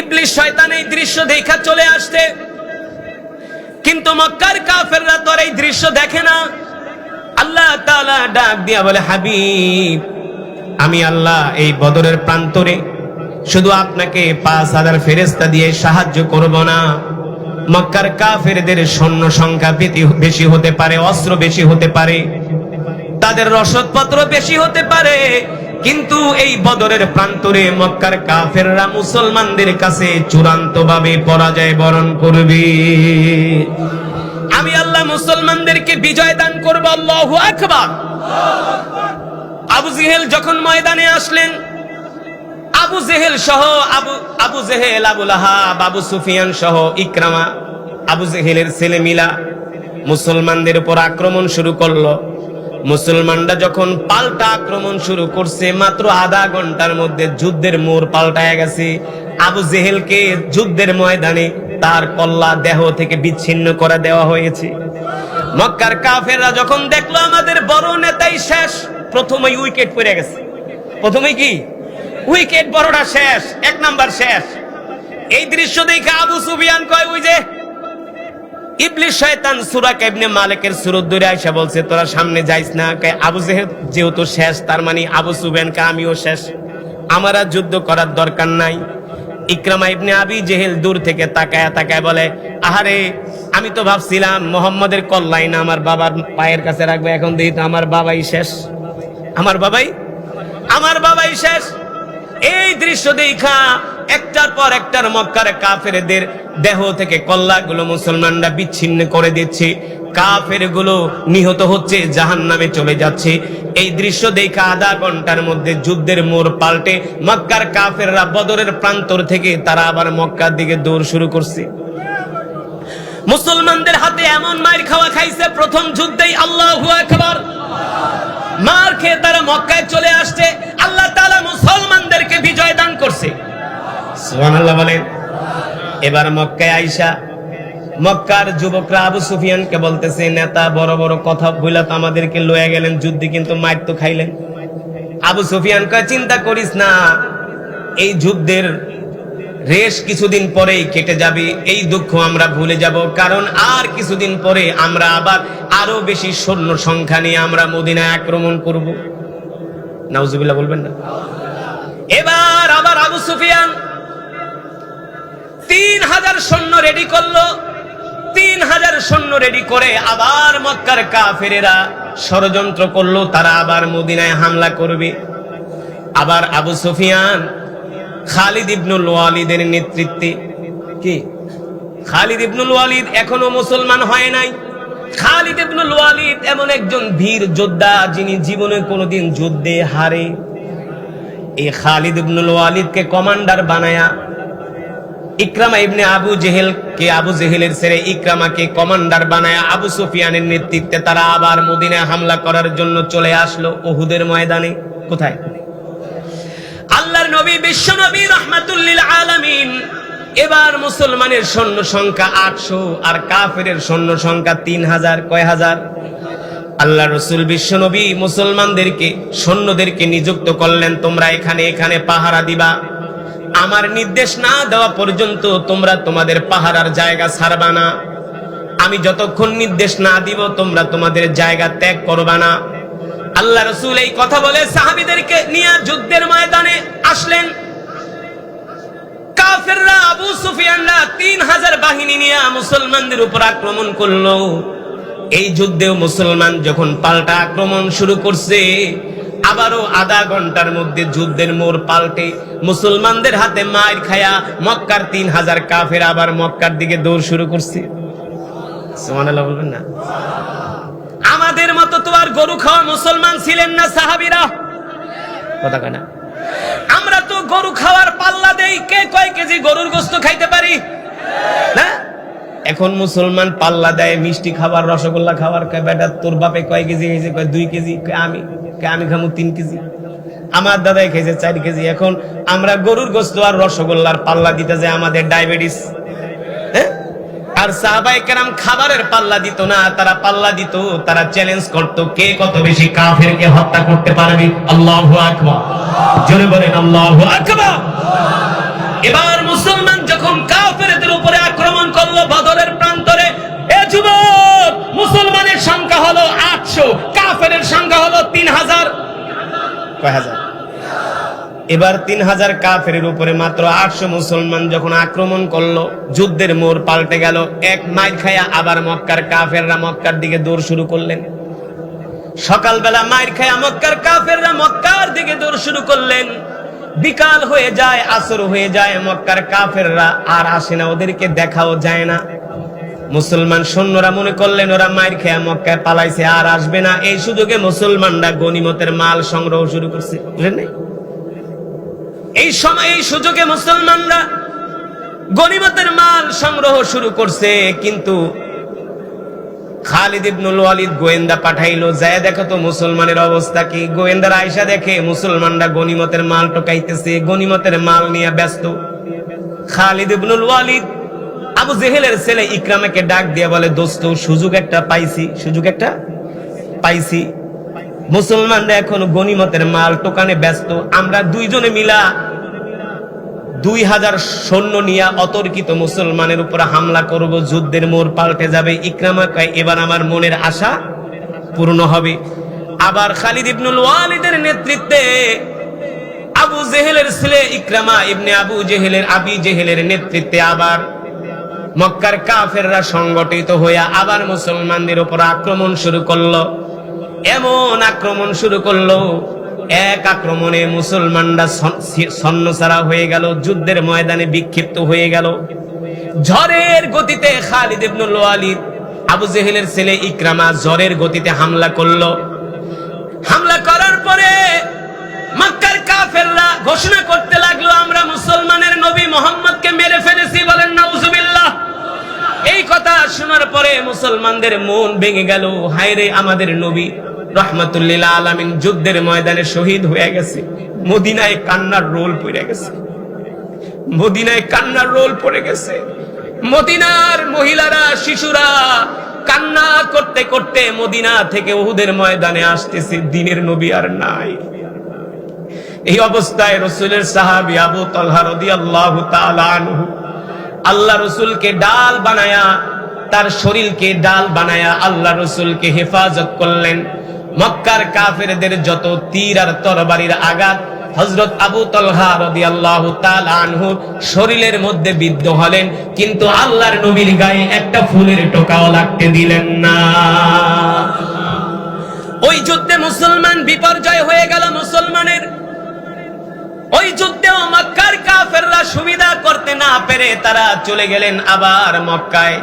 ইবলিশ শয়তান এই দৃশ্য দেখা চলে আসছে। কিন্তু মক্কার কাফেররা তো এই দৃশ্য দেখে না। আল্লাহ তাআলা ডাক দিয়া বলে, হাবিব, আমি আল্লাহ এই বদরের প্রান্তরে শুধু আপনাকে পাঁচ হাজার ফেরেস্তা দিয়ে সাহায্য করব না। মক্কার কাফেরদের সৈন্য সংখ্যা বেশি হতে পারে, অস্ত্র বেশি হতে পারে, তাদের রসদপত্র বেশি হতে পারে কিন্তু এই বদরের প্রান্তরে মক্কার কাফেররা মুসলমানদের কাছে চূড়ান্ত ভাবে পরাজয় বরণ করবে। আমি আল্লাহ মুসলমানদেরকে বিজয় দান করব, আল্লাহু আকবার। আবু জেহেল যখন ময়দানে আসলেন, আবু জেহেল সহ আবু আবু জেহেল, আবু লাহাব, আবু সুফিয়ান সহ ইকরামা, আবু জেহেলের ছেলে মিলা মুসলমানদের উপর আক্রমণ শুরু করল। মুসলমানরা যখন পাল্টা আক্রমণ শুরু করছে, মাত্র আধা ঘণ্টার মধ্যে যুদ্ধের মোড় পাল্টায় গেছে। আবু জেহেলকে যুদ্ধের ময়দানে তার কল্লা দেহ থেকে বিচ্ছিন্ন করে দেওয়া হয়েছে। মক্কার কাফেররা যখন দেখল, আমাদের বড় নেতাই শেষ। প্রথমেই উইকেট পড়ে গেছে। প্রথমে কি? উইকেট বড়টা শেষ, এক নাম্বার শেষ। এই দৃশ্য দেখে আবু সুফিয়ান কয়, ওই যে শয়তান বলছে, তোরা সামনে যাইস না আবু জেহেল যেহেতু শেষ, তার মানে শেষ। আমার আর যুদ্ধ করার দরকার নাই। আবি জেহেল দূর থেকে তাকায় তাকায় বলে, আহারে, আমি তো ভাবছিলাম মোহাম্মদের কল্লাই আমার বাবার পায়ের কাছে রাখবে, এখন দেখি তো আমার বাবাই শেষ। আমার বাবাই? আমার বাবাই শেষ। এই দৃশ্য দেখা একটার পর একটার মক্কার কাফেরদের দেহ থেকে কল্লাগুলো মুসলমানরা বিচ্ছিন্ন করে দিচ্ছে। কাফেরগুলো নিহত হচ্ছে জাহান নামে চলে যাচ্ছে। এই দৃশ্য দেখা আধা ঘণ্টার মধ্যে যুদ্ধের মোড় পাল্টে মক্কার কাফেররা বদরের প্রান্তর থেকে তারা আবার মক্কার দিকে দৌড় শুরু করছে। মুসলমানদের হাতে এমন মার খাওয়া খাইছে, প্রথম যুদ্ধেই আল্লাহু আকবার। মার খেয়ে তারা মক্কায় চলে আসছে। আল্লাহ তাআলা মুসলমানদেরকে বিজয় দান করছে। বলেন। এবার মক্কায় আইসা মক্কার যুবকরা আবু সুফিয়ানকে বলতেছে, নেতা, বড় বড় কথা বইলা তো আমাদেরকে লয়ে গেলেন, যুদ্ধে কিন্তু মার তো খাইলেন। আবু সুফিয়ান কয়, চিন্তা করিস না, এই যুদ্ধের রেশ কিছুদিন পরেই কেটে যাবে। এই দুঃখ আমরা ভুলে যাব, কারণ আর কিছুদিন পরে আমরা আবার আরও বেশি সৈন্য সংখ্যা নিয়ে আমরা মদিনায় আক্রমণ করব। নাউজুবিল্লাহ বলবেন না? এবার আবার আবু সুফিয়ান তিন হাজার সৈন্য রেডি করল। তিন হাজার সৈন্য রেডি করে আবার মক্কার কাফেরেরা ষড়যন্ত্র করল, তারা আবার মদিনায় হামলা করবে। আবার আবু সুফিয়ান খালিদ ইবনুল ওয়ালিদের নেতৃত্বে। কি? খালিদ ইবনুল ওয়ালিদ এখনও মুসলমান হয় নাই। খালিদ ইবনুল ওয়ালিদ এমন একজন বীর যোদ্ধা যিনি জীবনে কোনোদিন যুদ্ধে হারে। এই খালিদ ইবনুল ওয়ালিদকে কমান্ডার বানায়া ইকরামা ইবনে আবু জেহেল কে আবু জেহেলের ছেড়ে ইকরামাকে কমান্ডার বানায় আবু সুফিয়ানের নেতৃত্বে তারা আবার মদিনায় হামলা করার জন্য চলে আসলো ওহুদের ময়দানে। কোথায়? আল্লাহর নবী, বিশ্ব নবী, রহমাতুল্লিল আলামিন। এবার মুসলমানের সৈন্য সংখ্যা আটশো আর কাফেরের সৈন্য সংখ্যা তিন হাজার, কয় হাজার? আল্লাহ রসুল বিশ্ব নবী মুসলমানদেরকে, সৈন্যদেরকে নিযুক্ত করলেন, তোমরা এখানে এখানে পাহারা দিবা। আমার নির্দেশ না দেওয়া পর্যন্ত তোমরা তোমাদের পাহারার জায়গা ছাড়বা না। আমি যতক্ষণ নির্দেশ না দিব, তোমরা তোমাদের জায়গা ত্যাগ করবা না। আল্লাহ রসুল এই কথা বলে সাহাবিদেরকে নিয়ে যুদ্ধের ময়দানে আসলেন। কাফেররা আবু সুফিয়ানরা তিন হাজার বাহিনী নিয়ে মুসলমানদের উপর আক্রমণ করল। এই যুদ্ধেও মুসলমান যখন পাল্টা আক্রমণ শুরু করছে, আবারও আধা ঘণ্টার মধ্যে যুদ্ধের মোড় পাল্টে মুসলমানদের হাতে মার খায়া মক্কার তিন হাজার কাফের আবার মক্কার দিকে দৌড় শুরু করছে। না? আর গরু খাওয়া মুসলমান ছিলেন না সাহাবিরা? কথা কয় না। আমরা তো গরু খাওয়ার পাল্লা দেই, কে কয় কেজি গরুর গোস্ত খাইতে পারি? না? এখন মুসলমান পাল্লা দেয়, মিষ্টি খাবার, রসগোল্লা খাবার, কয়, বেটা, তোর বাপে কয় কেজি খাইছে? কয়, দুই কেজি। আমি আমি খামু তিন কেজি। আমার দাদাই খাইছে চার কেজি। এখন আমরা গরুর গোস্ত আর রসগোল্লার পাল্লা দিতে যায় আমাদের ডায়াবেটিস। আর সাহাবাই কেরাম খাবারের পাল্লা দিত না, তারা পাল্লা দিত, তারা চ্যালেঞ্জ করত, কে কত বেশি কাফেরকে হত্যা করতে পারবে? আল্লাহ আকবার। জোরে বলেন, আল্লাহ আকবার। এবার মুসলমান যখন কাফেরদের উপরে আক্রমণ করল বদরের প্রান্তরে, এ যুবক, মুসলমানের সংখ্যা হলো আটশো, কাফেরের সংখ্যা হলো তিন হাজার। কয় হাজার? এবার তিন হাজার কাফের উপরে মাত্র আটশো মুসলমান যখন আক্রমণ করল, যুদ্ধের মোড় পাল্টে গেল। এক মাইল খায়া আবার মক্কার কাফেররা মক্কার দিকে দৌড় শুরু করলেন। সকালবেলা মাইর খায়া মক্কার কাফেররা মক্কার দিকে দৌড় শুরু করলেন। বিকাল হয়ে যায়, আসর হয়ে যায়, মক্কার কাফেররা আর আসে না, ওদেরকে দেখাও যায় না। মুসলমান সৈন্যরা মনে করলেন, ওরা মায়ের খেয়া মক্কায় পালাইছে, আর আসবে না। এই সুযোগে মুসলমানরা গনিমতের মাল সংগ্রহ শুরু করছে। বুঝলেন? এই সময়, এই সুযোগে মুসলমানরা গনিমতের মাল সংগ্রহ শুরু করছে, কিন্তু খালিদ ইবনুল ওয়ালিদ গোয়েন্দা পাঠাইলো, যায় দেখো তো মুসলমানের অবস্থা কি? গোয়েন্দার আয়সা দেখে মুসলমানরা গনিমতের মাল টোকাইতেছে গনিমতের মাল নিয়ে ব্যস্ত। খালিদ ইবনুল ওয়ালিদ আবু জেহেলের ছেলে ইকরামাকে ডাক দিয়ে বলে, দোস্ত, সুযোগ একটা পাইছি, সুযোগ একটা পাইছি। মুসলমানরা এখন গনিমতের মাল টোকানে ব্যস্ত, আমরা দুইজনে মিলা দুই হাজার সৈন্য নিয়ে অতর্কিত মুসলমানের উপর হামলা করব, যুদ্ধের মোড় পাল্টে যাবে। ইকরামা কয়, এবার আমার মনের আশা পূর্ণ হবে। আবার খালিদ ইবনুল ওয়ালিদের নেতৃত্বে আবু জেহেলের ছেলে ইকরামা ইবনে আবু জেহেলের আবি জেহেলের নেতৃত্বে আবার মক্কার কাফেররা সংগঠিত হইয়া আবার মুসলমানদের উপর আক্রমণ শুরু করল। এমন আক্রমণ শুরু করল এক আক্রমণে মুসলমানরা সন্নসারা হয়ে গেল, যুদ্ধের ময়দানে বিক্ষিপ্ত হয়ে গেল। ঝড়ের গতিতে খালিদ ইবনুল ওয়ালিদ আবু জেহেলের ছেলে ইকরামা ঝড়ের গতিতে হামলা করল। হামলা করার পরে মক্কার কাফেররা ঘোষণা করতে লাগল, আমরা মুসলমানের নবী মোহাম্মদকে মেরে ফেলেছি। বলেন না নাউজুবিল্লাহ। এই কথা শোনার পরে মুসলমানদের মন ভেঙে গেল, হায়রে আমাদের নবী। রহমতুল্লিল আলামিন যুদ্ধের ময়দানে শহীদ হয়ে গেছে। মদিনায় কান্নার রোল পড়ে গেছে। মদিনায় কান্নার রোল পড়ে গেছে। মদিনার মহিলারা, শিশুরা কান্না করতে করতে মদিনা থেকে উহুদের ময়দানে আসতেছে, দিনের নবী আর নাই। এই অবস্থায় রসুলের সাহাবি আবু আনহু আল্লাহ রসুলকে ডাল বানায়া, তার শরীরকে ডাল বানায়া আল্লাহ রসুলকে হেফাজত করলেন। মক্কার কাফেরদের যত তীর আর তরবারির আঘাত হজরত আবু তলহা রাদিয়াল্লাহু তাআলা আনহু শরীরের মধ্যে বিদ্ধ হলেন, কিন্তু আল্লাহর নবীর গায়ে একটা ফুলের টোকাও লাগতে দিলেন না। ওই যুদ্ধে মুসলমান বিপর্যয় হয়ে গেল মুসলমানের। ওই যুদ্ধেও মক্কার কাফেররা সুবিধা করতে না পেরে তারা চলে গেলেন আবার মক্কায়।